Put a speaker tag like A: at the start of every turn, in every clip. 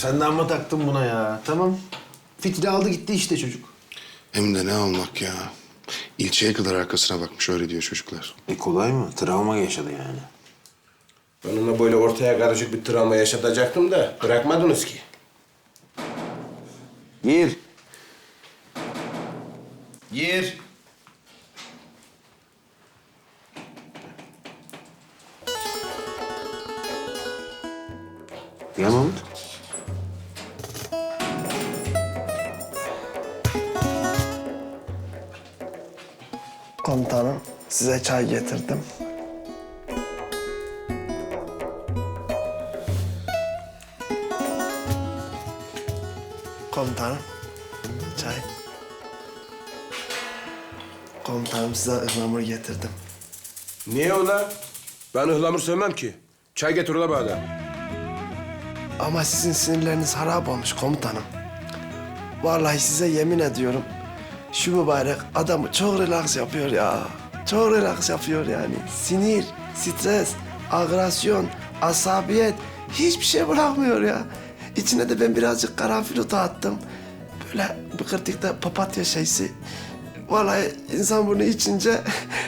A: sen de amma taktın buna ya. Tamam. Fitili aldı gitti işte çocuk.
B: Hem de ne almak ya. İlçeye kadar arkasına bakmış öyle diyor çocuklar.
A: E kolay mı? Travma yaşadı yani.
C: Ben ona böyle ortaya karışık bir travma yaşatacaktım da bırakmadınız ki.
A: Gir. Gir. Ya Mahmut?
D: Komutanım, size çay getirdim. Komutanım, çay. Komutanım size ıhlamur getirdim.
C: Niye ulan? Ben ıhlamur sevmem ki. Çay getir ula bana.
D: Ama sizin sinirleriniz harap olmuş komutanım. Vallahi size yemin ediyorum. Şu mübarek adamı çok relax yapıyor ya. Çok relax yapıyor yani. Sinir, stres, agresyon, asabiyet hiçbir şey bırakmıyor ya. İçine de ben birazcık karanfil otu attım. Böyle bıkırtıkta papatya şeysi. Vallahi insan bunu içince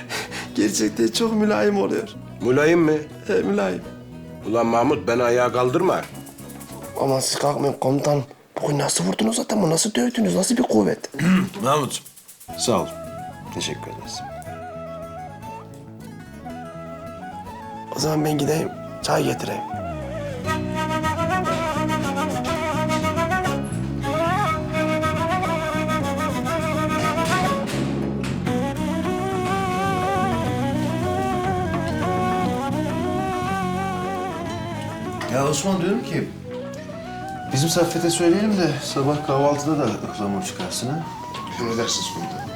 D: gerçekten çok mülayim oluyor.
C: Mülayim mi?
D: He, mülayim.
C: Ulan Mahmut beni ayağa kaldırma.
D: Aman siz kalkmayın komutanım. Bugün nasıl vurdunuz adamı, nasıl dövdünüz, nasıl bir kuvvet?
A: Mahmut. Sağ ol. Teşekkür ederiz.
D: O zaman ben gideyim, çay getireyim.
A: Ya Osman diyorum ki... Bizim Saffet'e söyleyelim de sabah kahvaltıda da ıhlamur çıkarsın ha.
B: Emredersiniz komutanım.